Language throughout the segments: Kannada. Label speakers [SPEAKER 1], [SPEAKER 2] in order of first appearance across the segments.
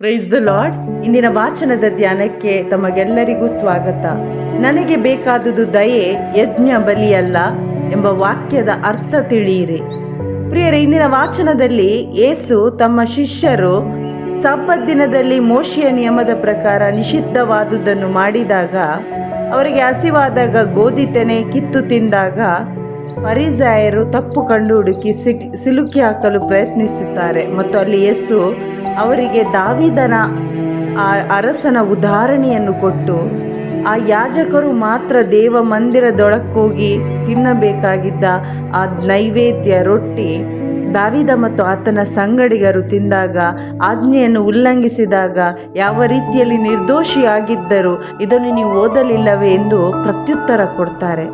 [SPEAKER 1] ಪ್ರೈಸ್ ದ ಲಾರ್ಡ್ ಇಂದಿನ ವಾಚನದ ಧ್ಯಾನಕ್ಕೆ ತಮಗೆಲ್ಲರಿಗೂ ಸ್ವಾಗತ. ನನಗೆ ಬೇಕಾದುದು ದಯೆ ಯಜ್ಞ ಬಲಿಯಲ್ಲ ಎಂಬ ವಾಕ್ಯದ ಅರ್ಥ ತಿಳಿಯಿರಿ. ಪ್ರಿಯರೇ, ಇಂದಿನ ವಾಚನದಲ್ಲಿ ಏಸು ತಮ್ಮ ಶಿಷ್ಯರು ಸಬ್ಬತ್ ದಿನದಲ್ಲಿ ಮೋಶಿಯ ನಿಯಮದ ಪ್ರಕಾರ ನಿಷಿದ್ಧವಾದುದನ್ನು ಮಾಡಿದಾಗ, ಅವರಿಗೆ ಹಸಿವಾದಾಗ ಗೋಧಿ ತೆನೆ ಕಿತ್ತು ತಿಂದಾಗ ಪರಿಜಾಯರು ತಪ್ಪು ಕಂಡು ಹುಡುಕಿ ಸಿಲುಕಿ ಹಾಕಲು ಪ್ರಯತ್ನಿಸುತ್ತಾರೆ. ಮತ್ತು ಅಲ್ಲಿ ಯೇಸು ಅವರಿಗೆ ದಾವಿದನ ಆ ಅರಸನ ಉದಾಹರಣೆಯನ್ನು ಕೊಟ್ಟು, ಆ ಯಾಜಕರು ಮಾತ್ರ ದೇವ ಮಂದಿರದೊಳಕ್ಕೋಗಿ ತಿನ್ನಬೇಕಾಗಿದ್ದ ಆ ನೈವೇದ್ಯ ರೊಟ್ಟಿ ದಾವಿದ ಮತ್ತು ಆತನ ಸಂಗಡಿಗರು ತಿಂದಾಗ, ಆಜ್ಞೆಯನ್ನು ಉಲ್ಲಂಘಿಸಿದಾಗ ಯಾವ ರೀತಿಯಲ್ಲಿ ನಿರ್ದೋಷಿಯಾಗಿದ್ದರು ಇದನ್ನು ನೀವು ಓದಲಿಲ್ಲವೇ ಎಂದು ಪ್ರತ್ಯುತ್ತರ ಕೊಡ್ತಾರೆ.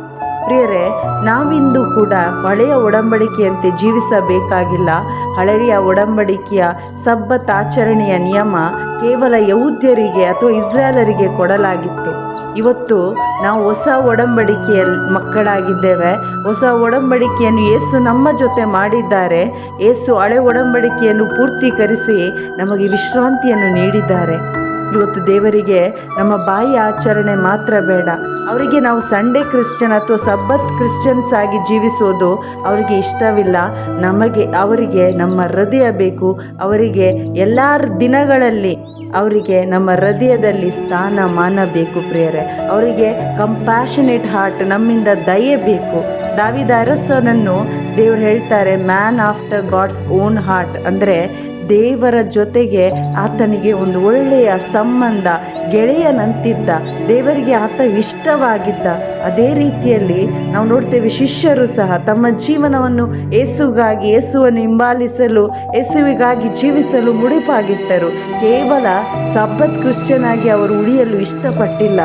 [SPEAKER 1] ಪ್ರಿಯರೇ, ನಾವಿಂದು ಕೂಡ ಹಳೆಯ ಒಡಂಬಡಿಕೆಯಂತೆ ಜೀವಿಸಬೇಕಾಗಿಲ್ಲ. ಹಳೆಯ ಒಡಂಬಡಿಕೆಯ ಸಬ್ಬತಾಚರಣೆಯ ನಿಯಮ ಕೇವಲ ಯಹೂದ್ಯರಿಗೆ ಅಥವಾ ಇಸ್ರಾಯಲರಿಗೆ ಕೊಡಲಾಗಿತ್ತು. ಇವತ್ತು ನಾವು ಹೊಸ ಒಡಂಬಡಿಕೆಯ ಮಕ್ಕಳಾಗಿದ್ದೇವೆ. ಹೊಸ ಒಡಂಬಡಿಕೆಯನ್ನು ಏಸು ನಮ್ಮ ಜೊತೆ ಮಾಡಿದ್ದಾರೆ. ಏಸು ಹಳೆ ಒಡಂಬಡಿಕೆಯನ್ನು ಪೂರ್ತೀಕರಿಸಿ ನಮಗೆ ವಿಶ್ರಾಂತಿಯನ್ನು ನೀಡಿದ್ದಾರೆ. ಇವತ್ತು ದೇವರಿಗೆ ನಮ್ಮ ಬಾಯಿ ಆಚರಣೆ ಮಾತ್ರ ಬೇಡ. ಅವರಿಗೆ ನಾವು ಸಂಡೇ ಕ್ರಿಶ್ಚಿಯನ್ ಅಥವಾ ಸಬ್ಬತ್ ಕ್ರಿಶ್ಚಿಯನ್ಸ್ ಆಗಿ ಜೀವಿಸೋದು ಅವರಿಗೆ ಇಷ್ಟವಿಲ್ಲ. ನಮಗೆ, ಅವರಿಗೆ ನಮ್ಮ ಹೃದಯ ಬೇಕು. ಅವರಿಗೆ ಎಲ್ಲ ದಿನಗಳಲ್ಲಿ ಅವರಿಗೆ ನಮ್ಮ ಹೃದಯದಲ್ಲಿ ಸ್ಥಾನ ಮಾನ ಬೇಕು ಪ್ರಿಯರೇ. ಅವರಿಗೆ ಕಂಪ್ಯಾಷನೇಟ್ ಹಾರ್ಟ್ ನಮ್ಮಿಂದ ದಯೆ ಬೇಕು. ದಾವಿದ ಅರಸನನ್ನು ದೇವರು ಹೇಳ್ತಾರೆ man after God's own heart ಅಂದರೆ ದೇವರ ಜೊತೆಗೆ ಆತನಿಗೆ ಒಂದು ಒಳ್ಳೆಯ ಸಂಬಂಧ, ಗೆಳೆಯನಂತಿದ್ದ, ದೇವರಿಗೆ ಆತ ಇಷ್ಟವಾಗಿದ್ದ. ಅದೇ ರೀತಿಯಲ್ಲಿ ನಾವು ನೋಡ್ತೇವೆ ಶಿಷ್ಯರು ಸಹ ತಮ್ಮ ಜೀವನವನ್ನು ಏಸುಗಾಗಿ ಏಸುವನ್ನು ಹಿಂಬಾಲಿಸಲು ಏಸುವಿಗಾಗಿ ಜೀವಿಸಲು ಮುಡಿಪಾಗಿಟ್ಟರು. ಕೇವಲ ಸಬ್ಬತ್ ಕ್ರಿಶ್ಚಿಯನ್ ಆಗಿ ಅವರು ಉಳಿಯಲು ಇಷ್ಟಪಟ್ಟಿಲ್ಲ.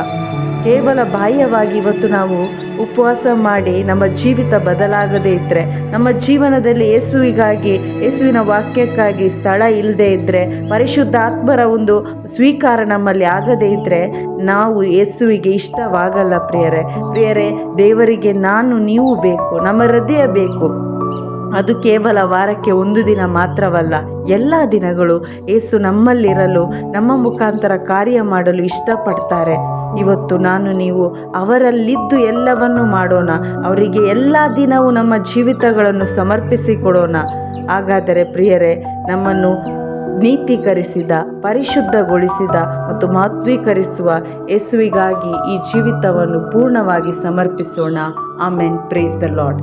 [SPEAKER 1] ಕೇವಲ ಬಾಹ್ಯವಾಗಿ ಇವತ್ತು ನಾವು ಉಪವಾಸ ಮಾಡಿ ನಮ್ಮ ಜೀವಿತ ಬದಲಾಗದೇ ಇದ್ದರೆ ನಮ್ಮ ಜೀವನದಲ್ಲಿ ಯೇಸುವಿಗಾಗಿ, ಯೇಸುವಿನ ವಾಕ್ಯಕ್ಕಾಗಿ ಸ್ಥಳ ಇಲ್ಲದೆ ಇದ್ದರೆ ಪರಿಶುದ್ಧ ಆತ್ಮರ ಒಂದು ಸ್ವೀಕಾರ ನಮ್ಮಲ್ಲಿ ಆಗದೇ ಇದ್ದರೆ ನಾವು ಯೇಸುವಿಗೆ ಇಷ್ಟವಾಗಲ್ಲ ಪ್ರಿಯರೇ. ಪ್ರಿಯರೇ, ದೇವರಿಗೆ ನಾನು ನೀವು ಬೇಕು, ನಮ್ಮ ಹೃದಯ ಬೇಕು. ಅದು ಕೇವಲ ವಾರಕ್ಕೆ ಒಂದು ದಿನ ಮಾತ್ರವಲ್ಲ, ಎಲ್ಲ ದಿನಗಳು ಏಸು ನಮ್ಮಲ್ಲಿರಲು, ನಮ್ಮ ಮುಖಾಂತರ ಕಾರ್ಯ ಮಾಡಲು ಇಷ್ಟಪಡ್ತಾರೆ. ಇವತ್ತು ನಾನು ನೀವು ಅವರಲ್ಲಿದ್ದು ಎಲ್ಲವನ್ನು ಮಾಡೋಣ, ಅವರಿಗೆ ಎಲ್ಲ ದಿನವೂ ನಮ್ಮ ಜೀವಿತಗಳನ್ನು ಸಮರ್ಪಿಸಿಕೊಡೋಣ. ಹಾಗಾದರೆ ಪ್ರಿಯರೇ, ನಮ್ಮನ್ನು ನೀತೀಕರಿಸಿದ, ಪರಿಶುದ್ಧಗೊಳಿಸಿದ ಮತ್ತು ಮಹತ್ವೀಕರಿಸುವ ಯೇಸುವಿಗಾಗಿ ಈ ಜೀವಿತವನ್ನು ಪೂರ್ಣವಾಗಿ ಸಮರ್ಪಿಸೋಣ. ಆಮೆನ್. Praise the Lord